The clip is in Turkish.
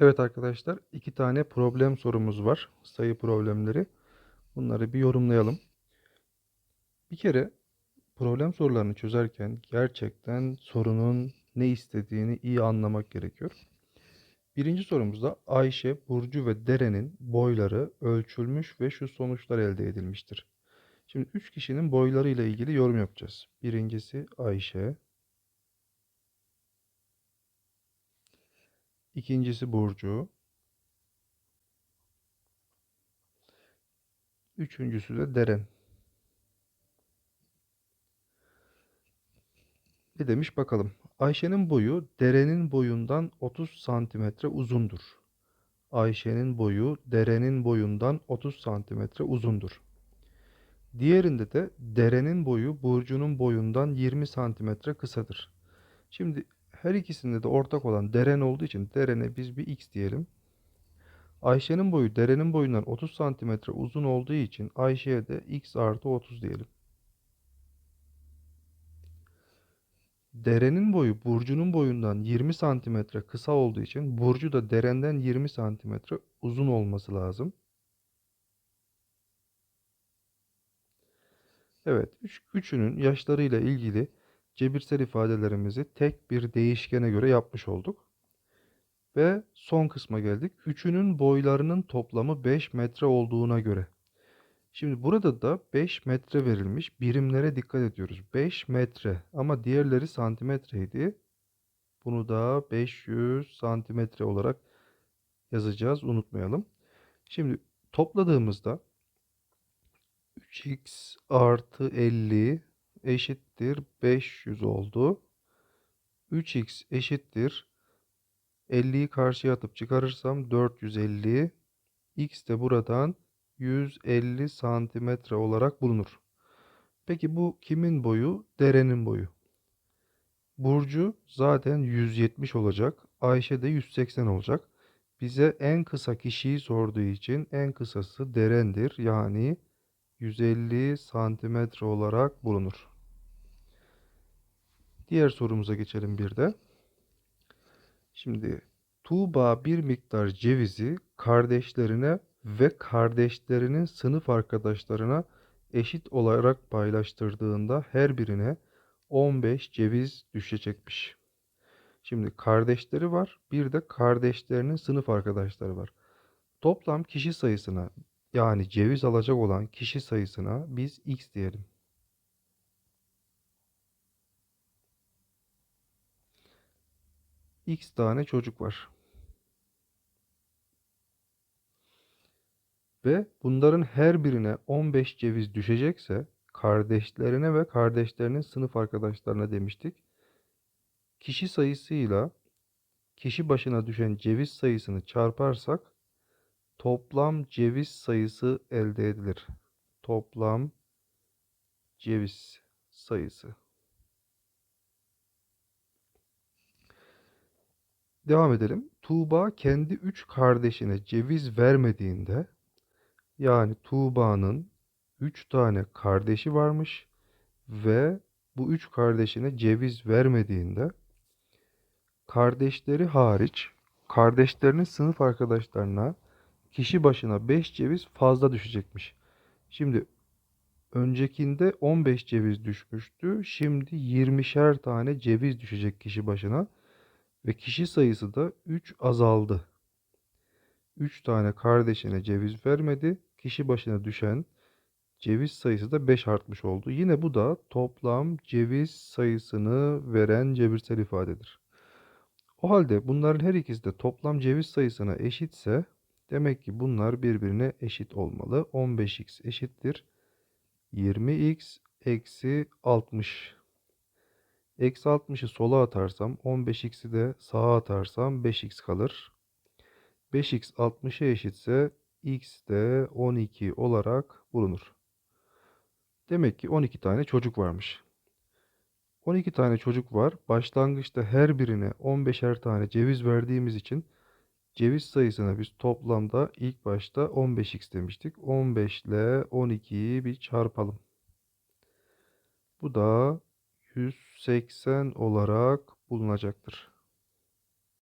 Evet arkadaşlar, iki tane problem sorumuz var. Sayı problemleri. Bunları bir yorumlayalım. Bir kere problem sorularını çözerken gerçekten sorunun ne istediğini iyi anlamak gerekiyor. Birinci sorumuzda Ayşe, Burcu ve Deren'in boyları ölçülmüş ve şu sonuçlar elde edilmiştir. Şimdi üç kişinin boylarıyla ilgili yorum yapacağız. Birincisi Ayşe, ikincisi Burcu, üçüncüsü de Deren. Ne demiş bakalım. Ayşe'nin boyu Deren'in boyundan 30 santimetre uzundur. Ayşe'nin boyu Deren'in boyundan 30 santimetre uzundur. Diğerinde de Deren'in boyu Burcu'nun boyundan 20 santimetre kısadır. Şimdi her ikisinde de ortak olan Deren olduğu için Deren'e biz bir x diyelim. Ayşe'nin boyu Deren'in boyundan 30 santimetre uzun olduğu için Ayşe'ye de x artı 30 diyelim. Derenin boyu Burcu'nun boyundan 20 santimetre kısa olduğu için Burcu da Deren'den 20 santimetre uzun olması lazım. Evet, üç, üçünün yaşlarıyla ilgili cebirsel ifadelerimizi tek bir değişkene göre yapmış olduk. Ve son kısma geldik. Üçünün boylarının toplamı 5 metre olduğuna göre. Şimdi burada da 5 metre verilmiş. Birimlere dikkat ediyoruz. 5 metre ama diğerleri santimetreydi. Bunu da 500 santimetre olarak yazacağız. Unutmayalım. Şimdi topladığımızda 3x artı 50 eşittir 500 oldu. 3x eşittir 50'yi karşıya atıp çıkarırsam 450. X de buradan 150 santimetre olarak bulunur. Peki bu kimin boyu? Derenin boyu. Burcu zaten 170 olacak. Ayşe de 180 olacak. Bize en kısa kişiyi sorduğu için en kısası Deren'dir. Yani 150 santimetre olarak bulunur. Diğer sorumuza geçelim bir de. Şimdi Tuğba bir miktar cevizi kardeşlerine ve kardeşlerinin sınıf arkadaşlarına eşit olarak paylaştırdığında her birine 15 ceviz düşecekmiş. Şimdi kardeşleri var, bir de kardeşlerinin sınıf arkadaşları var. Toplam kişi sayısına yani ceviz alacak olan kişi sayısına biz x diyelim. X tane çocuk var. Ve bunların her birine 15 ceviz düşecekse kardeşlerine ve kardeşlerinin sınıf arkadaşlarına demiştik. Kişi sayısıyla kişi başına düşen ceviz sayısını çarparsak toplam ceviz sayısı elde edilir. Toplam ceviz sayısı. Devam edelim. Tuğba kendi üç kardeşine ceviz vermediğinde yani Tuğba'nın 3 tane kardeşi varmış ve bu 3 kardeşine ceviz vermediğinde kardeşleri hariç kardeşlerinin sınıf arkadaşlarına kişi başına 5 ceviz fazla düşecekmiş. Şimdi öncekinde 15 ceviz düşmüştü. Şimdi 20'şer tane ceviz düşecek kişi başına ve kişi sayısı da 3 azaldı. 3 tane kardeşine ceviz vermedi kişi başına düşen ceviz sayısı da 5 artmış oldu. Yine bu da toplam ceviz sayısını veren cebirsel ifadedir. O halde bunların her ikisi de toplam ceviz sayısına eşitse demek ki bunlar birbirine eşit olmalı. 15x eşittir 20x eksi 60. Eksi 60'ı sola atarsam 15x'i de sağa atarsam 5x kalır. 5x 60'a eşitse x de 12 olarak bulunur. Demek ki 12 tane çocuk varmış. 12 tane çocuk var. Başlangıçta her birine 15'er tane ceviz verdiğimiz için ceviz sayısına biz toplamda ilk başta 15x demiştik. 15 ile 12'yi bir çarpalım. Bu da 180 olarak bulunacaktır.